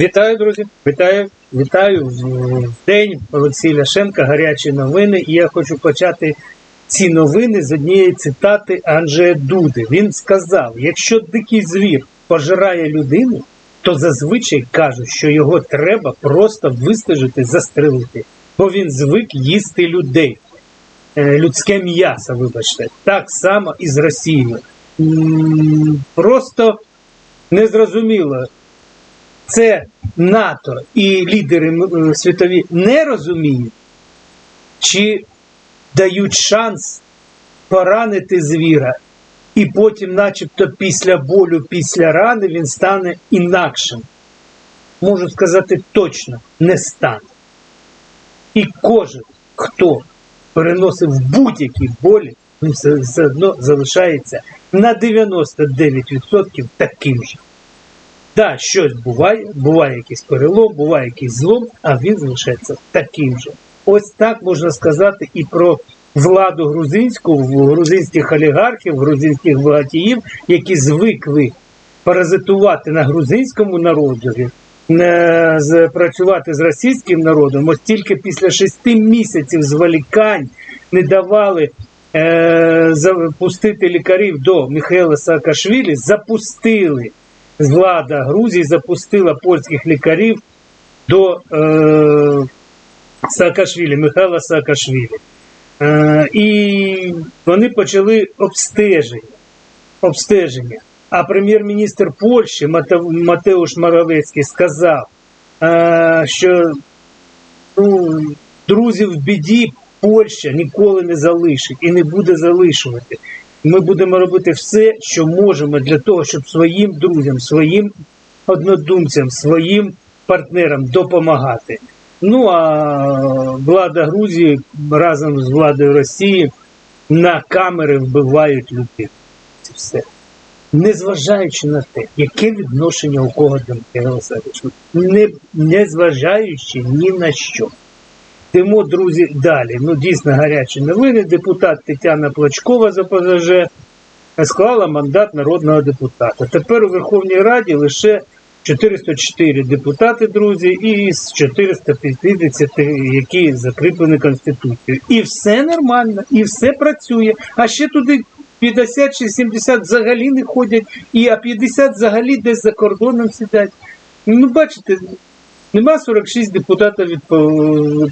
Вітаю, друзі! Вітаю, вітаю в день Олексія Ляшенка. Гарячі новини. І я хочу почати ці новини з однієї цитати Анджея Дуди. Він сказав: якщо дикий звір пожирає людину, то зазвичай кажуть, що його треба просто вистежити, застрелити, бо він звик їсти людей. Е, Людське м'ясо, вибачте, так само і з Росією. Просто незрозуміло, це НАТО і лідери е, світові не розуміють, чи дають шанс поранити звіра, і потім, начебто, після болю, після рани він стане інакшим. Можу сказати точно, не стане. І кожен, хто переносив будь-які болі, він все, все одно залишається на 99% таким же. Так, щось буває, буває якийсь перелом, буває якийсь злом, а він залишається таким же. Ось так можна сказати і про владу грузинську, грузинських олігархів, грузинських багатіїв, які звикли паразитувати на грузинському народові, працювати з російським народом. Ось тільки після шести місяців зволікань не давали е, запустити лікарів до Михайла Саакашвілі, запустили влада Грузії запустила польських лікарів до е, Саакашвілі, Михайла Саакашвілі. Е, і вони почали обстеження. обстеження. А прем'єр-міністр Польщі Мате- Матеуш Моровецький сказав, е, що ну, друзів в біді Польща ніколи не залишить і не буде залишувати. Ми будемо робити все, що можемо для того, щоб своїм друзям, своїм однодумцям, своїм партнерам допомагати. Ну а влада Грузії разом з владою Росії на камери вбивають людей. Це все. Незважаючи на те, яке відношення у кого до Михайла Саакашвілі. не, незважаючи ні на що. Йдемо, друзі, далі. Ну, дійсно гарячі новини. Депутат Тетяна Плачкова з ОПЗЖ склала мандат народного депутата. Тепер у Верховній Раді лише 404 депутати, друзі, і з 450, які закріплені Конституцією. І все нормально, і все працює. А ще туди 50 чи 70 взагалі не ходять, і а 50 взагалі десь за кордоном сидять. Ну, бачите, Нема 46 депутатів від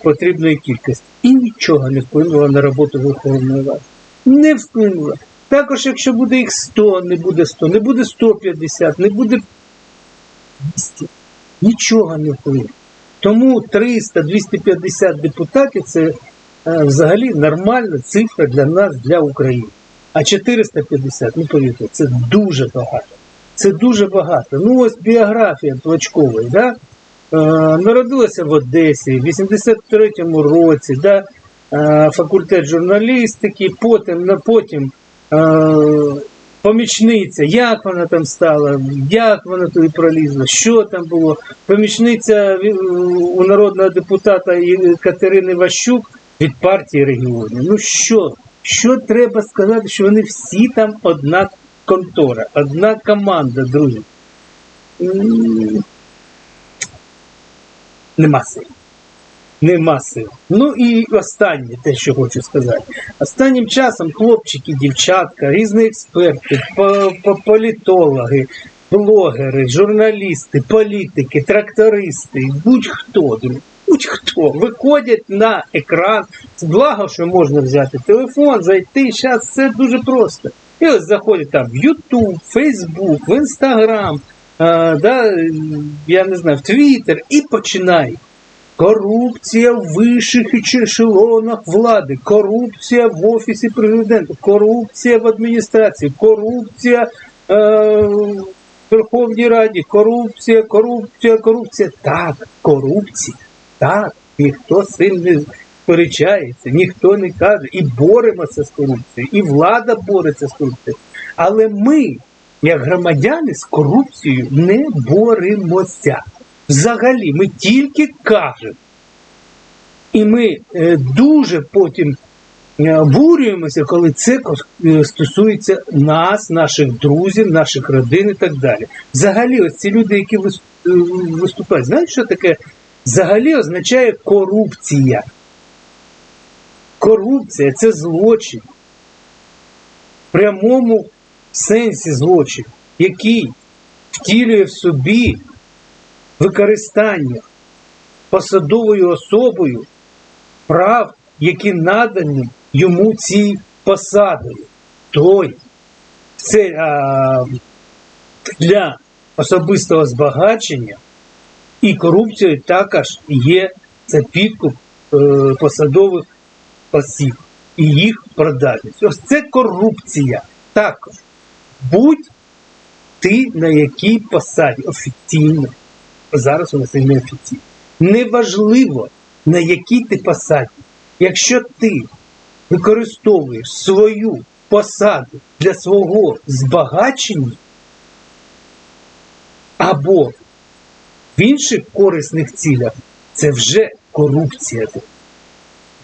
потрібної кількості. І нічого не вплинуло на роботу Верховної Ради. Не вплинуло. Також, якщо буде їх 100, не буде 100, не буде 150, не буде 200. Нічого не вплине. Тому 300-250 депутатів це е, взагалі нормальна цифра для нас, для України. А 450, ну повірте, це дуже багато. Це дуже багато. Ну ось біографія Плачкової, да? Е, народилася в Одесі в 83-му році, да? е, факультет журналістики, потім, потім е, помічниця, як вона там стала, як вона туди пролізла, що там було. Помічниця у народного депутата Катерини Ващук від партії регіонів. Ну що? Що треба сказати, що вони всі там одна контора, одна команда, друзі. Нема сил. Нема сил. Ну і останнє, те, що хочу сказати. Останнім часом хлопчики, дівчатка, різні експерти, по- по- політологи, блогери, журналісти, політики, трактористи, будь-хто, будь-хто виходять на екран. Благо, що можна взяти телефон, зайти. Зараз це дуже просто. І ось заходять там в YouTube, Facebook, в а, да, я не знаю, в Твіттер і починають. Корупція в вищих ешелонах влади, корупція в офісі президента, корупція в адміністрації, корупція е, в Верховній Раді, корупція, корупція, корупція. Так, корупція. Так, ніхто з цим не сперечається, ніхто не каже. І боремося з корупцією, і влада бореться з корупцією. Але ми, як громадяни, з корупцією не боремося. Взагалі, ми тільки кажемо. І ми е, дуже потім е, обурюємося, коли це е, стосується нас, наших друзів, наших родин і так далі. Взагалі, ось ці люди, які виступають, знають, що таке взагалі означає корупція. Корупція це злочин. В прямому сенсі злочин, який втілює в собі використання посадовою особою прав, які надані йому цій посадою. Той це а, для особистого збагачення і корупцією також є це підкуп е, посадових осіб і їх продажність. Ось це корупція. Також будь ти на якій посаді офіційно. Зараз у нас і неофіційно. Неважливо, на якій ти посаді. Якщо ти використовуєш свою посаду для свого збагачення або в інших корисних цілях, це вже корупція.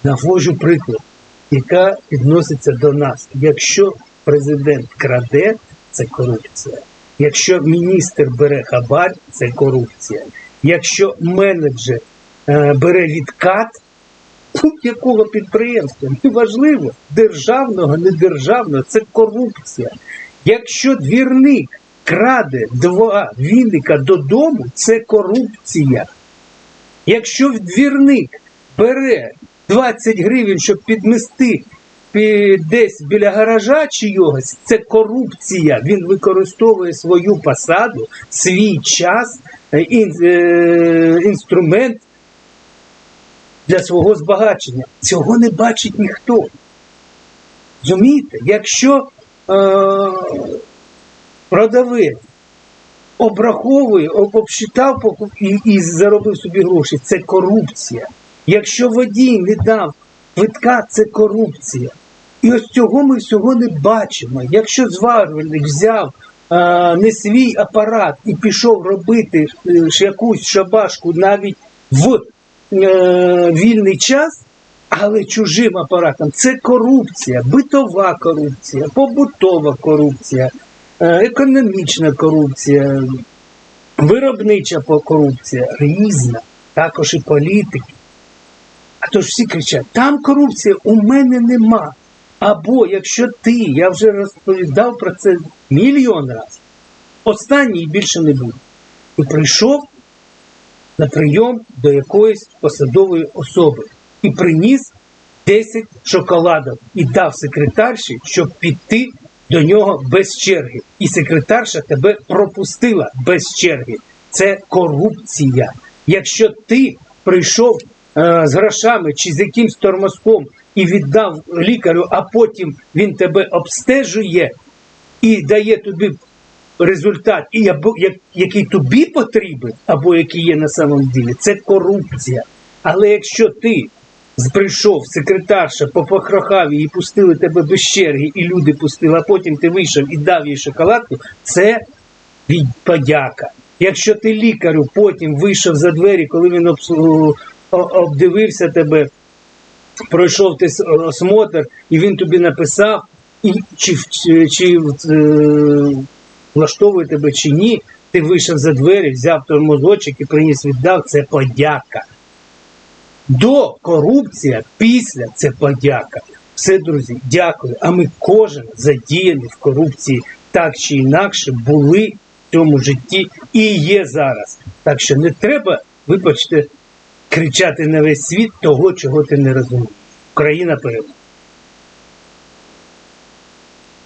Наводжу приклад, яка відноситься до нас. Якщо президент краде, це корупція. Якщо міністр бере хабар, це корупція. Якщо менеджер е, бере відкат будь-якого підприємства, неважливо, державного, недержавного, це корупція. Якщо двірник краде два віника додому, це корупція. Якщо двірник бере 20 гривень, щоб підмести пі- десь біля гаража чийогось, це корупція. Він використовує свою посаду, свій час, е, е, інструмент для свого збагачення. Цього не бачить ніхто. Розумієте? Якщо е, продавець обраховує, об- обсчитав і, і заробив собі гроші, це корупція. Якщо водій не дав квитка, це корупція. І ось цього ми всього не бачимо. Якщо зварювальник взяв е, не свій апарат і пішов робити е, якусь шабашку навіть в е, вільний час, але чужим апаратом, це корупція, битова корупція, побутова корупція, е, економічна корупція, виробнича корупція, різна, також і політики. А то ж всі кричать, там корупція у мене нема. Або якщо ти, я вже розповідав про це мільйон разів, останній більше не буде. І прийшов на прийом до якоїсь посадової особи і приніс 10 шоколадок і дав секретарші, щоб піти до нього без черги. І секретарша тебе пропустила без черги. Це корупція. Якщо ти прийшов з грошами чи з якимсь тормозком і віддав лікарю, а потім він тебе обстежує і дає тобі результат, і або який тобі потрібен, або який є на самом ділі, це корупція. Але якщо ти прийшов секретарша, попохрохав її, пустили тебе без черги, і люди пустили, а потім ти вийшов і дав їй шоколадку, це подяка. Якщо ти лікарю потім вийшов за двері, коли він обдивився тебе, пройшов ти осмотр, і він тобі написав, і чи, чи, чи е, влаштовує тебе чи ні, ти вийшов за двері, взяв тормозочок і приніс віддав, це подяка. До корупція, після це подяка. Все, друзі, дякую. А ми кожен задіяний в корупції так чи інакше були в цьому житті і є зараз. Так що не треба, вибачте, кричати на весь світ того, чого ти не розумієш. Україна переможе.